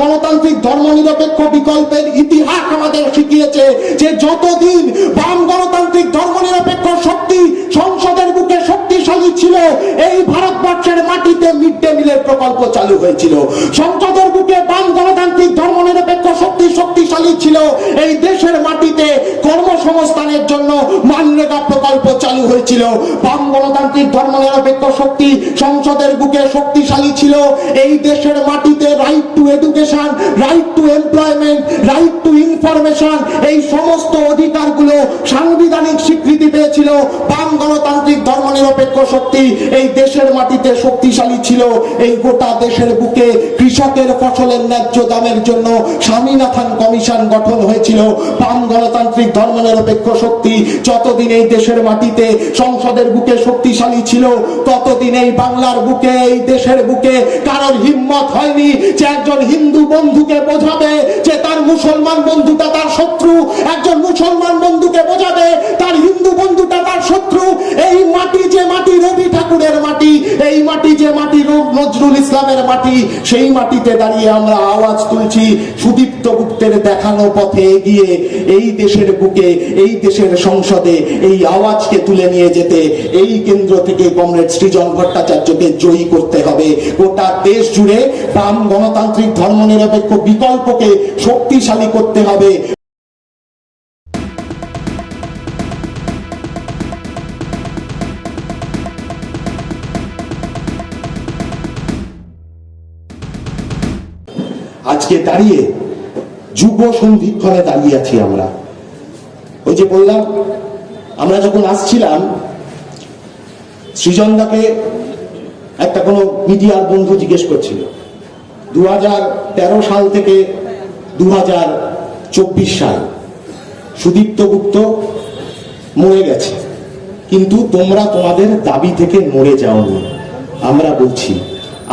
গণতান্ত্রিক ধর্মনিরপেক্ষ বিকল্পের ইতিহাস আমাদের শিখিয়েছে যে যতদিন বাম গণতান্ত্রিক ধর্মনিরপেক্ষ শক্তি সংসদের বুকে শক্তিশালী ছিল, এই ভারতবর্ষের মাটিতে মিড ডে মিলের প্রকল্প চালু হয়েছিল। সংসদের বুকে বাম গণতান্ত্রিক ধর্মনিরপেক্ষ শক্তি শক্তিশালী ছিল, এই দেশের মাটিতে কর্মসংস্থানের জন্য মানরেগা প্রকল্প চালু হয়েছিল। বাম গণতান্ত্রিক ধর্মনিরপেক্ষ শক্তি সংসদের বুকে শক্তিশালী ছিল, এই দেশের মাটিতে এডুকেশন রাইট টু ইনফরমেশন এই সমস্ত অধিকারগুলো সাংবিধানিক স্বীকৃতি পেয়েছিল। বাম গণতান্ত্রিক ধর্মনিরপেক্ষ শক্তি এই দেশের মাটিতে শক্তিশালী ছিল। এই গোটা দেশের বুকে কৃষকের ফসলের ন্যায্য দামের জন্য স্বামীনাথন কমিশন গঠন হয়েছিল। বাম গণতান্ত্রিক ধর্মনিরপেক্ষ শক্তি যতদিন এই দেশের মাটিতে সংসদের বুকে শক্তিশালী ছিল, ততদিন এই বাংলার বুকে, এই দেশের বুকে কারোর হিম্মত হয়নি যে একজন হিন্দু বন্ধুকে বোঝাবে যে তার মুসলমান বন্ধুটা তার শত্রু। একজন মুসলমান বন্ধুকে বোঝাবে, তার হিন্দু বন্ধুটা তার শত্রু। এই মাটি যে মাটি, রবি ঠাকুরের মাটি, এই মাটি যে মাটি নজরুল ইসলামের মাটি, সেই মাটিতে দাঁড়িয়ে আমরা আওয়াজ তুলছি, সুদীপ্ত গুপ্তের দেখানো পথে এগিয়ে এই দেশের বুকে, এই দেশের সংসদে এই আওয়াজকে তুলে নিয়ে যেতে, এই কেন্দ্র থেকে কমরেড সৃজন ভট্টাচার্যকে জয়ী করতে হবে। গোটা দেশ জুড়ে বাম গণতান্ত্রিক ধর্মনিরপেক্ষ বিকল্পকে শক্তিশালী করতে হবে। আজকে দাঁড়িয়ে যুব সন্ধিক্ষণে দাঁড়িয়ে আছি আমরা। ওই যে বললাম, আমরা যখন আসছিলাম, সৃজনদাকে একটা কোনো মিডিয়ার বন্ধু জিজ্ঞেস করছিল। দু হাজার তেরো সাল থেকে দু হাজার চব্বিশ সাল। সুদীপ্ত গুপ্ত মরে গেছে। কিন্তু তোমরা তোমাদের দাবি থেকে মরে যাওনি। আমরা বলছি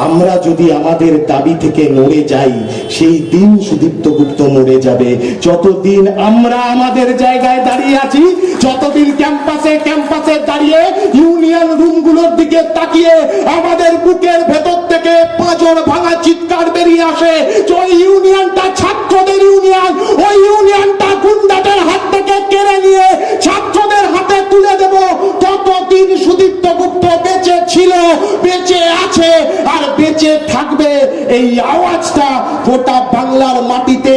আমরা যদি আমাদের দাবি থেকে নড়ে যাই, সেই দিন সুদীপ্ত গুপ্ত মরে যাবে। যতদিন আমরা আমাদের জায়গায় দাঁড়িয়ে আছি, যতদিন ক্যাম্পাসে ক্যাম্পাসে দাঁড়িয়ে ইউনিয়ন রুমগুলোর দিকে তাকিয়ে আমাদের বুকের ভেতর থেকে পাঁচর ভাঙা চিৎকার বেরিয়ে আসে ওই ইউনিয়নটা ছাত্রদের ইউনিয়ন, ওই ইউনিয়নটা গুন্ডাদের হাত থেকে কেড়ে নিয়ে ছাত্রদের হাতে তুলে দেব ততদিন সুদীপ্ত গুপ্ত বেঁচে ছিল, বেঁচে আছে আর বেঁচে থাকবে এই আওয়াজটা গোটা বাংলার মাটিতে।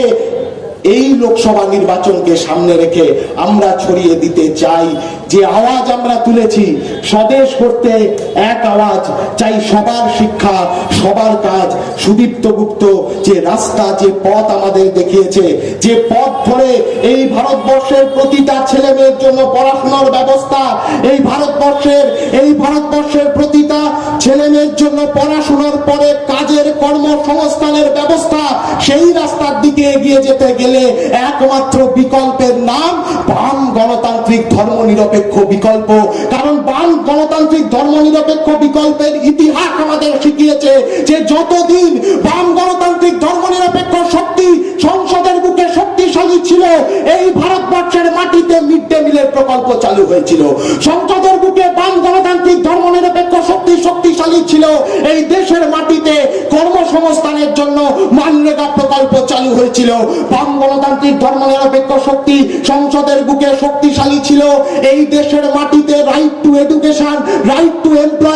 এই লোকসভা নির্বাচনকে সামনে রেখে আমরা ছড়িয়ে দিতে চাই। যে আওয়াজ আমরা তুলেছি, স্বদেশ করতে এক আওয়াজ চাই সবার শিক্ষা, সবার কাজ। সুদীপ্ত গুপ্ত যে রাস্তা, যে পথ আমাদের দেখিয়েছে, যে পথ ধরে এই ভারতবর্ষের প্রতিটা ছেলে মেয়ের জন্য পড়াশোনার ব্যবস্থা, এই ভারতবর্ষের এই ভারতবর্ষের প্রতিটা ছেলে মেয়ের জন্য পড়াশোনার পরে কাজের কর্মসংস্থানের ব্যবস্থা সেই রাস্তার দিকে এগিয়ে যেতে গেলে একমাত্র বিকল্পের নাম বাম গণতান্ত্রিক ধর্মনিরপেক্ষ বিকল্প। কারণ বাম গণতান্ত্রিক ধর্মনিরপেক্ষ বিকল্পের ইতিহাস আমাদের শিখিয়েছে যে যতদিন বাম গণতান্ত্রিক ধর্মনিরপেক্ষ শক্তি সংসদের বুকে শক্তিশালী ছিল, এই ভারতবর্ষের মাটিতে মিড ডে মিলের প্রকল্প চালু হয়েছিল। সংসদের বুকে বাম গণতান্ত্রিক ধর্মনিরপেক্ষ শক্তি শক্তিশালী ছিল। এই দেশের মাটিতে কর্মসংস্থানের জন্য মানরেগা প্রকল্প চালু হয়েছিল। বাম গণতান্ত্রিক ধর্মনিরপেক্ষ শক্তি সংসদের বুকে শক্তিশালী ছিল। এই দেশের মাটিতে right to education right to right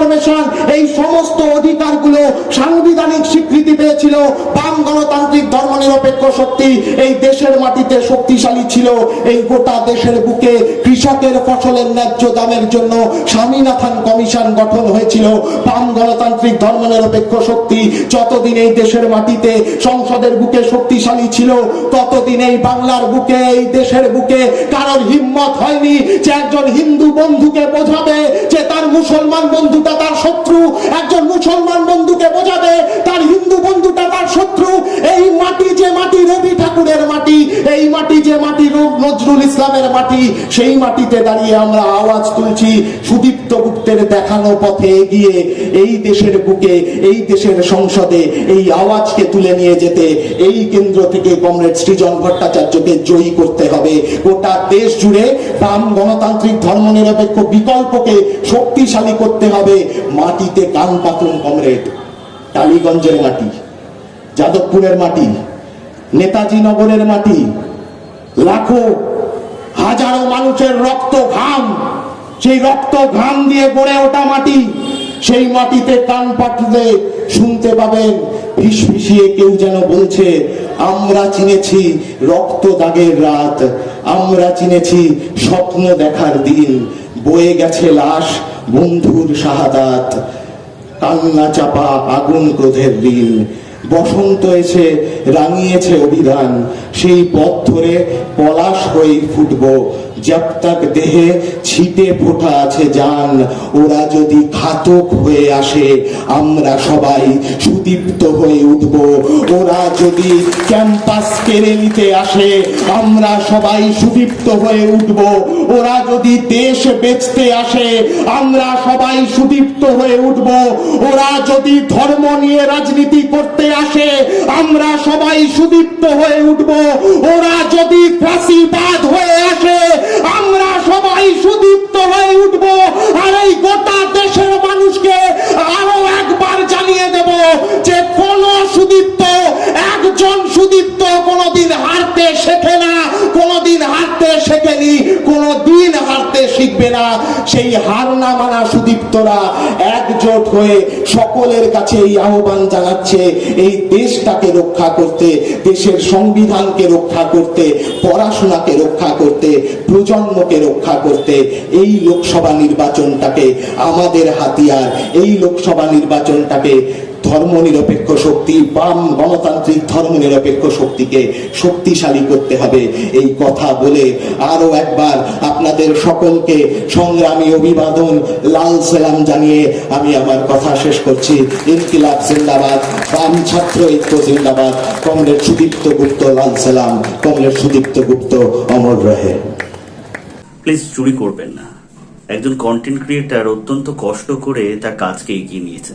information এই সমস্ত অধিকারগুলো সাংবিধানিক স্বীকৃতি পেয়েছিল। বাম গণতান্ত্রিক ধর্মনিরপেক্ষ শক্তি এই দেশের মাটিতে শক্তিশালী ছিল। এই গোটা দেশের বুকে কৃষকের ফসলের ন্যায্য দামের জন্য স্বামীনাথন কমিশন গঠন হয়েছিল। বাম গণতান্ত্রিক ধর্মনিরপেক্ষ শক্তি যতদিন এই দেশের মাটিতে সংসদের বুকে শক্তিশালী ছিল, ততদিন এই বাংলার বুকে, এই দেশের বুকে কারোর হিম্মত হয়নি যে একজন হিন্দু বন্ধুকে বোঝাবে যে মুসলমান বন্ধুটা তার শত্রু নজরুল ইসলামের মাটি, সেই মাটিতে দাঁড়িয়ে আমরা আওয়াজ তুলছি সুদীপ্ত গুপ্তের দেখানো পথে এগিয়ে। এই দেশের বুকে, এই দেশের সংসদে এই আওয়াজকে তুলে নিয়ে যেতে এই কেন্দ্র থেকে কমরেড সৃজন ভট্টাচার্যকে জয়ী করতে হবে। গোটা দেশ জুড়ে বাম গণতান্ত্রিক ধর্মনিরপেক্ষ বিকল্পকে শক্তিশালী করতে হবে। মাটিতে কান পাতুন কমরেড। টালিগঞ্জের মাটি, যাদবপুরের মাটি, নেতাজি নগরের মাটি লাখো, হাজারো মানুষের রক্ত ঘাম সেই রক্ত ঘাম দিয়ে গড়ে ওঠা মাটি, সেই মাটিতে কান পাতলে শুনতে পাবেন ফিস ফিসিয়ে কেউ যেন বলছে, আমরা চিনেছি রক্ত দাগের রাত, আমরা চিনেছি স্বপ্ন দেখার দিন, বয়ে গেছে লাশ বন্ধুর শাহাদাত, কান্না চাপা আগুন ক্রোধের দিন বসন্ত এসে রাঙিয়েছে অভিধান। সেই পথ ধরে পলাশ হয়ে ফুটব। জব তাক দেহে ছিটে ফোটা আছে জান। ওরা যদি ঘাতক হয়ে আসে, আমরা সবাই সুদীপ্ত হয়ে উঠব। ওরা যদি ক্যাম্পাস কেড়ে নিতে আসে, আমরা সবাই সুদীপ্ত হয়ে উঠব। ওরা যদি দেশ বেচতে আসে, আমরা সবাই সুদীপ্ত হয়ে উঠব। ওরা যদি ধর্ম নিয়ে রাজনীতি করতে আসে, আমরা সবাই সুদীপ্ত হয়ে উঠব। ওরা যদি ফাঁসিবাদ হয়ে আসে, আমরা সবাই সুদীপ্ত হয়ে উঠব। আর এই গোটা দেশের মানুষকে আরও একবার জানিয়ে দেব যে কোন সুদীপ্ত, একজন সুদীপ্ত কোনদিন হারতে শেখে না, কোনদিন হারতে শেখেনি হারতে শিখবে না, সেই হার না মানা সুদীপ্তরা একজোট হয়ে সকলের কাছে এই আহ্বান জানাচ্ছে, এই দেশটাকে রক্ষা করতে, দেশের সংবিধানকে রক্ষা করতে, পড়াশোনাকে রক্ষা করতে, প্রজন্মকে রক্ষা করতে, এই লোকসভা নির্বাচনটাকে আমাদের হাতিয়ার, এই লোকসভা নির্বাচনটাকে ধর্মনিরপেক্ষ শক্তি, বাম গণতান্ত্রিক ধর্মনিরপেক্ষ শক্তিকে শক্তিশালী করতে হবে। এই কথা বলে আরও একবার আপনাদের সকলকে সংগ্রামী অভিবাদন, লাল সালাম জানিয়ে আমি আমার কথা শেষ করছি। ইনকিলাব জিন্দাবাদ, বাম ছাত্র ঐক্য জিন্দাবাদ, কমরেড সুদীপ্ত গুপ্ত লাল সালাম, কমরেড সুদীপ্ত গুপ্ত অমর রহে। প্লিজ চুরি করবেন না। একজন কন্টেন্ট ক্রিয়েটার অত্যন্ত কষ্ট করে তার কাজকে এগিয়ে নিয়েছে